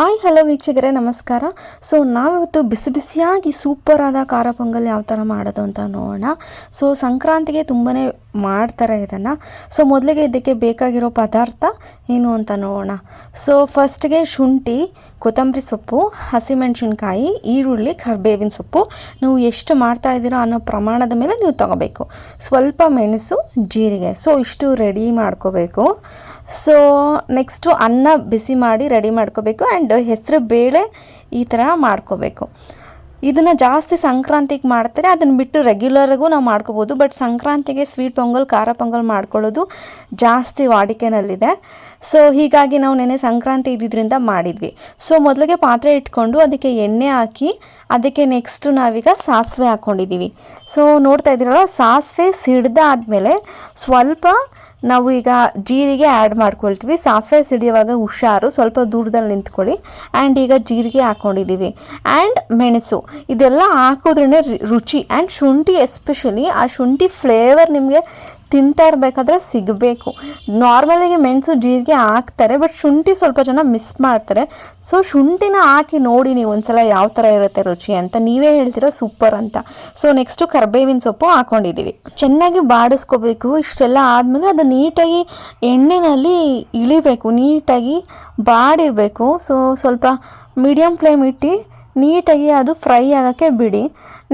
ಆಯ್ hello ವೀಕ್ಷಕರೇ, ನಮಸ್ಕಾರ. So, ನಾವಿವತ್ತು ಬಿಸಿ ಬಿಸಿಯಾಗಿ ಸೂಪರ್ ಆದ ಖಾರ ಪೊಂಗಲ್ ಯಾವ ಥರ ಮಾಡೋದು ಅಂತ ನೋಡೋಣ. ಸೊ, ಸಂಕ್ರಾಂತಿಗೆ ತುಂಬಾ ಮಾಡ್ತಾರೆ ಇದನ್ನು. ಸೊ, ಮೊದಲಿಗೆ ಇದಕ್ಕೆ ಬೇಕಾಗಿರೋ ಪದಾರ್ಥ ಏನು ಅಂತ ನೋಡೋಣ. ಸೊ ಫಸ್ಟ್ಗೆ ಶುಂಠಿ, ಕೊತ್ತಂಬರಿ ಸೊಪ್ಪು, ಹಸಿಮೆಣಸಿನ್ಕಾಯಿ, ಈರುಳ್ಳಿ, ಕರ್ಬೇವಿನ ಸೊಪ್ಪು. ನೀವು ಎಷ್ಟು ಮಾಡ್ತಾ ಇದ್ದೀರೋ ಅನ್ನೋ ಪ್ರಮಾಣದ ಮೇಲೆ ನೀವು ತಗೋಬೇಕು. ಸ್ವಲ್ಪ ಮೆಣಸು, ಜೀರಿಗೆ. ಸೊ, ಇಷ್ಟು ರೆಡಿ ಮಾಡ್ಕೋಬೇಕು. ಸೊ ನೆಕ್ಸ್ಟು ಅನ್ನ ಬಿಸಿ ಮಾಡಿ ರೆಡಿ ಮಾಡ್ಕೋಬೇಕು ಆ್ಯಂಡ್ ಹೆಸರು ಬೇಳೆ ಈ ಥರ ಮಾಡ್ಕೋಬೇಕು. ಇದನ್ನು ಜಾಸ್ತಿ ಸಂಕ್ರಾಂತಿಗೆ ಮಾಡ್ತಾರೆ, ಅದನ್ನು ಬಿಟ್ಟು ರೆಗ್ಯುಲರ್ಗೂ ನಾವು ಮಾಡ್ಕೋಬೋದು ಬಟ್ ಸಂಕ್ರಾಂತಿಗೆ ಸ್ವೀಟ್ ಪೊಂಗಲ್, ಖಾರ ಪೊಂಗಲ್ ಮಾಡ್ಕೊಳ್ಳೋದು ಜಾಸ್ತಿ ವಾಡಿಕೆನಲ್ಲಿದೆ. ಸೊ ಹೀಗಾಗಿ ನಾವು ನೆನೆ ಸಂಕ್ರಾಂತಿ ಇದ್ದಿದ್ದರಿಂದ ಮಾಡಿದ್ವಿ. ಸೊ ಮೊದಲಿಗೆ ಪಾತ್ರೆ ಇಟ್ಕೊಂಡು ಅದಕ್ಕೆ ಎಣ್ಣೆ ಹಾಕಿ, ಅದಕ್ಕೆ ನೆಕ್ಸ್ಟು ನಾವೀಗ ಸಾಸಿವೆ ಹಾಕ್ಕೊಂಡಿದ್ದೀವಿ ಸೊ ನೋಡ್ತಾ ಇದ್ದೀರಲ್ಲ, ಸಾಸಿವೆ ಸಿಡ್ದಾದಮೇಲೆ ಸ್ವಲ್ಪ ನಾವು ಈಗ ಜೀರಿಗೆ ಆ್ಯಡ್ ಮಾಡ್ಕೊಳ್ತೀವಿ. ಸಾಸಿವೆ ಸಿಡಿಯುವಾಗ ಹುಷಾರು, ಸ್ವಲ್ಪ ದೂರದಲ್ಲಿ ನಿಂತ್ಕೊಳ್ಳಿ. ಆ್ಯಂಡ್ ಈಗ ಜೀರಿಗೆ ಹಾಕ್ಕೊಂಡಿದ್ದೀವಿ ಆ್ಯಂಡ್ ಮೆಣಸು, ಇದೆಲ್ಲ ಹಾಕೋದ್ರೇ ರುಚಿ. ಆ್ಯಂಡ್ ಶುಂಠಿ ಎಸ್ಪೆಷಲಿ ಆ ಶುಂಠಿ ಫ್ಲೇವರ್ ನಿಮಗೆ ತಿಂತಾ ಇರಬೇಕಾದ್ರೆ ಸಿಗಬೇಕು. ನಾರ್ಮಲಾಗಿ ಮೆಣಸು ಜೀರಿಗೆ ಹಾಕ್ತಾರೆ ಬಟ್ ಶುಂಠಿ ಸ್ವಲ್ಪ ಜನ ಮಿಸ್ ಮಾಡ್ತಾರೆ. ಸೊ ಶುಂಠಿನ ಹಾಕಿ ನೋಡಿ ನೀವು ಒಂದ್ಸಲ ಯಾವ ಥರ ಇರುತ್ತೆ ರುಚಿ ಅಂತ. ನೀವೇ ಹೇಳ್ತೀರಾ ಸೂಪರ್ ಅಂತ. ಸೊ ನೆಕ್ಸ್ಟು ಕರ್ಬೇವಿನ ಸೊಪ್ಪು ಹಾಕ್ಕೊಂಡಿದ್ದೀವಿ ಚೆನ್ನಾಗಿ ಬಾಡಿಸ್ಕೋಬೇಕು. ಇಷ್ಟೆಲ್ಲ ಆದಮೇಲೆ ಅದು ನೀಟಾಗಿ ಎಣ್ಣೆಯಲ್ಲಿ ಇಳಿಬೇಕು. ನೀಟಾಗಿ ಬಾಡಿರಬೇಕು. ಸೊ ಸ್ವಲ್ಪ ಮೀಡಿಯಮ್ ಫ್ಲೇಮ್ ಇಟ್ಟು ನೀಟಾಗಿ ಅದು ಫ್ರೈ ಆಗೋಕ್ಕೆ ಬಿಡಿ.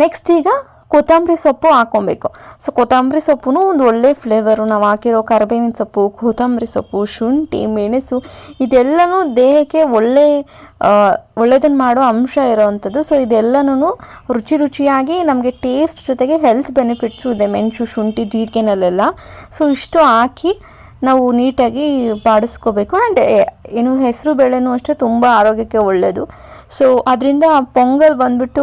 ನೆಕ್ಸ್ಟ್ ಈಗ ಕೊತ್ತಂಬರಿ ಸೊಪ್ಪು ಹಾಕ್ಕೊಬೇಕು ಸೊ ಕೊತ್ತಂಬರಿ ಸೊಪ್ಪು ಒಂದು ಒಳ್ಳೆ ಫ್ಲೇವರು ನಾವು ಹಾಕಿರೋ ಕರಿಬೇವಿನ ಸೊಪ್ಪು, ಕೊತ್ತಂಬರಿ ಸೊಪ್ಪು, ಶುಂಠಿ, ಮೆಣಸು ಇದೆಲ್ಲನೂ ದೇಹಕ್ಕೆ ಒಳ್ಳೆ ಒಳ್ಳೆಯದನ್ನು ಮಾಡೋ ಅಂಶ ಇರೋವಂಥದ್ದು. ಸೊ ಇದೆಲ್ಲನೂ ರುಚಿ ರುಚಿಯಾಗಿ ನಮಗೆ ಟೇಸ್ಟ್ ಜೊತೆಗೆ ಹೆಲ್ತ್ ಬೆನಿಫಿಟ್ಸು ಇದೆ. ಮೆಣಸು, ಶುಂಠಿ, ಜೀರಿಗೆನಲ್ಲೆಲ್ಲ. ಸೊ ಇಷ್ಟು ಹಾಕಿ ನಾವು ನೀಟಾಗಿ ಬಾಡಿಸ್ಕೋಬೇಕು. ಆ್ಯಂಡ್ ಏನು ಹೆಸರು, ಬೇಳೆನೂ ಅಷ್ಟೇ ತುಂಬ ಆರೋಗ್ಯಕ್ಕೆ ಒಳ್ಳೆಯದು ಸೊ ಅದರಿಂದ ಪೊಂಗಲ್ ಬಂದ್ಬಿಟ್ಟು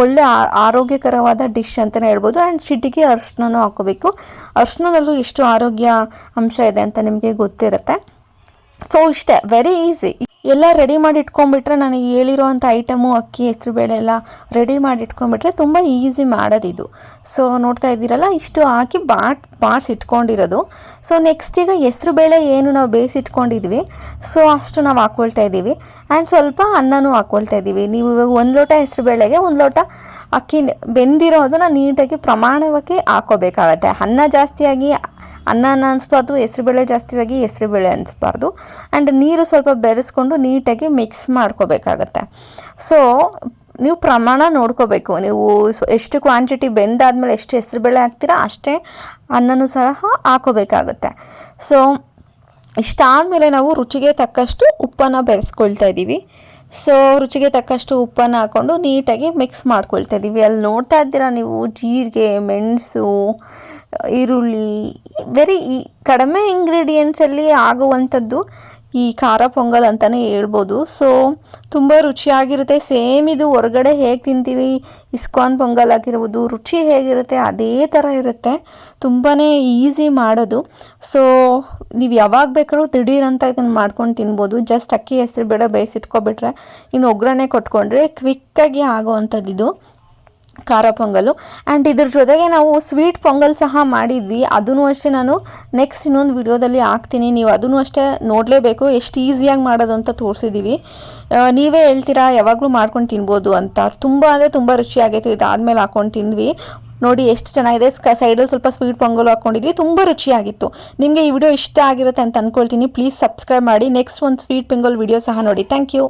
ಒಳ್ಳೆ ಆರೋಗ್ಯಕರವಾದ ಡಿಶ್ ಅಂತಲೇ ಹೇಳ್ಬೋದು. ಆ್ಯಂಡ್ ಚಿಟಿಕೆ ಅರ್ಶಿನೂ ಹಾಕೋಬೇಕು ಅರ್ಶಿನಲ್ಲೂ ಎಷ್ಟು ಆರೋಗ್ಯ ಅಂಶ ಇದೆ ಅಂತ ನಿಮಗೆ ಗೊತ್ತಿರುತ್ತೆ. ಸೊ ಇಷ್ಟೇ ವೆರಿ ಈಸಿ ಎಲ್ಲ ರೆಡಿ ಮಾಡಿ ಇಟ್ಕೊಂಡ್ಬಿಟ್ರೆ ನನಗೆ ಹೇಳಿರೋವಂಥ ಐಟಮು ಅಕ್ಕಿ ಹೆಸರುಬೇಳೆ ಎಲ್ಲ ರೆಡಿ ಮಾಡಿ ಇಟ್ಕೊಂಡ್ಬಿಟ್ರೆ ತುಂಬ ಈಸಿ ಮಾಡೋದಿದು. ಸೊ ನೋಡ್ತಾ ಇದ್ದೀರಲ್ಲ, ಇಷ್ಟು ಹಾಕಿ ಬಾಟ್ ಬಾಡಿಸಿಟ್ಕೊಂಡಿರೋದು ಸೊ ನೆಕ್ಸ್ಟ್ ಈಗ ಹೆಸರುಬೇಳೆ ಏನು ನಾವು ಬೇಯಿಸಿಟ್ಕೊಂಡಿದ್ವಿ. ಸೊ ಅಷ್ಟು ನಾವು ಹಾಕ್ಕೊಳ್ತಾ ಇದ್ದೀವಿ. ಆ್ಯಂಡ್ ಸ್ವಲ್ಪ ಅನ್ನನೂ ಹಾಕ್ಕೊಳ್ತಾ ಇದ್ದೀವಿ. ನೀವು ಇವಾಗ ಒಂದು ಲೋಟ ಹೆಸರುಬೇಳೆಗೆ ಒಂದು ಲೋಟ ಅಕ್ಕಿ ಬೆಂದಿರೋದನ್ನ ನೀಟಾಗಿ ಪ್ರಮಾಣವಾಗಿ ಹಾಕೋಬೇಕಾಗತ್ತೆ. ಅನ್ನ ಜಾಸ್ತಿಯಾಗಿ ಅನ್ನನ ಅನಿಸ್ಬಾರ್ದು, ಹೆಸ್ರುಬೇಳೆ ಜಾಸ್ತಿಯಾಗಿ ಹೆಸ್ರುಬೇಳೆ ಅನಿಸ್ಬಾರ್ದು. ಆ್ಯಂಡ್ ನೀರು ಸ್ವಲ್ಪ ಬೆರೆಸ್ಕೊಂಡು ನೀಟಾಗಿ ಮಿಕ್ಸ್ ಮಾಡ್ಕೋಬೇಕಾಗತ್ತೆ. ಸೊ ನೀವು ಪ್ರಮಾಣ ನೋಡ್ಕೋಬೇಕು. ನೀವು ಎಷ್ಟು ಕ್ವಾಂಟಿಟಿ ಬೆಂದಾದಮೇಲೆ ಎಷ್ಟು ಹೆಸ್ರುಬೇಳೆ ಹಾಕ್ತೀರಾ ಅಷ್ಟೇ ಅನ್ನನೂ ಸಹ ಹಾಕೋಬೇಕಾಗುತ್ತೆ. ಸೊ ಇಷ್ಟಾದಮೇಲೆ ನಾವು ರುಚಿಗೆ ತಕ್ಕಷ್ಟು ಉಪ್ಪನ್ನು ಬೆರೆಸ್ಕೊಳ್ತಾ ಇದ್ದೀವಿ. ಸೊ ರುಚಿಗೆ ತಕ್ಕಷ್ಟು ಉಪ್ಪನ್ನು ಹಾಕ್ಕೊಂಡು ನೀಟಾಗಿ ಮಿಕ್ಸ್ ಮಾಡ್ಕೊಳ್ತಾ ಇದ್ದೀವಿ. ಅಲ್ಲಿ ನೋಡ್ತಾ ಇದ್ದೀರಾ ನೀವು ಜೀರಿಗೆ, ಮೆಣಸು ಈರುಳ್ಳಿ ವೆರಿ ಈ ಕಡಿಮೆ ಇಂಗ್ರೀಡಿಯೆಂಟ್ಸಲ್ಲಿ ಆಗುವಂಥದ್ದು ಈ ಖಾರ ಪೊಂಗಲ್ ಅಂತಲೇ ಹೇಳ್ಬೋದು. ಸೊ ತುಂಬ ರುಚಿಯಾಗಿರುತ್ತೆ. ಸೇಮ್ ಇದು ಹೊರಗಡೆ ಹೇಗೆ ತಿಂತೀವಿ? ಇಸ್ಕಾನ್ ಪೊಂಗಲ್ ಆಗಿರ್ಬೋದು, ರುಚಿ ಹೇಗಿರುತ್ತೆ? ಅದೇ ಥರ ಇರುತ್ತೆ. ತುಂಬಾ ಈಸಿ ಮಾಡೋದು. ಸೊ ನೀವು ಯಾವಾಗ ಬೇಕಾದ್ರೂ ದಿಢೀರಂತ ಇದನ್ನು ಮಾಡ್ಕೊಂಡು ತಿನ್ಬೋದು. ಜಸ್ಟ್ ಅಕ್ಕಿ, ಹೆಸರು ಬೇಡ, ಬೇಯಿಸಿಟ್ಕೊಬಿಟ್ರೆ ಇನ್ನು ಒಗ್ಗರಣೆ ಕೊಟ್ಕೊಂಡ್ರೆ ಕ್ವಿಕ್ಕಾಗಿ ಆಗೋವಂಥದ್ದು ಇದು. ಖಾರ ಪೊಂಗಲ್ಲು ಆ್ಯಂಡ್ ಇದ್ರ ಜೊತೆಗೆ ನಾವು ಸ್ವೀಟ್ ಪೊಂಗಲ್ ಸಹ ಮಾಡಿದ್ವಿ. ಅದನ್ನು ಅಷ್ಟೇ ನಾನು ನೆಕ್ಸ್ಟ್ ಇನ್ನೊಂದು ವಿಡಿಯೋದಲ್ಲಿ ಹಾಕ್ತೀನಿ. ನೀವು ಅದನ್ನು ಅಷ್ಟೇ ನೋಡಲೇಬೇಕು. ಎಷ್ಟು ಈಸಿಯಾಗಿ ಮಾಡೋದು ಅಂತ ತೋರಿಸಿದ್ದೀವಿ ನೀವೇ ಹೇಳ್ತೀರಾ? ಯಾವಾಗಲೂ ಮಾಡ್ಕೊಂಡು ತಿನ್ಬೋದು ಅಂತ. ತುಂಬ ಅಂದರೆ ತುಂಬ ರುಚಿಯಾಗಿತ್ತು ಇದಾದಮೇಲೆ ಹಾಕ್ಕೊಂಡು ತಿಂದ್ವಿ. ನೋಡಿ ಎಷ್ಟು ಚೆನ್ನಾಗಿದೆ. ಸೈಡಲ್ಲಿ ಸ್ವಲ್ಪ ಸ್ವೀಟ್ ಪೊಂಗಲ್ ಹಾಕ್ಕೊಂಡಿದ್ವಿ ತುಂಬ ರುಚಿಯಾಗಿತ್ತು ನಿಮಗೆ ಈ ವಿಡಿಯೋ ಇಷ್ಟ ಆಗಿರುತ್ತೆ ಅಂತ ಅಂದ್ಕೊಳ್ತೀನಿ ಪ್ಲೀಸ್ ಸಬ್ಸ್ಕ್ರೈಬ್ ಮಾಡಿ. ನೆಕ್ಸ್ಟ್ ಒಂದು ಸ್ವೀಟ್ ಪೊಂಗಲ್ ವಿಡಿಯೋ ಸಹ ನೋಡಿ. Thank you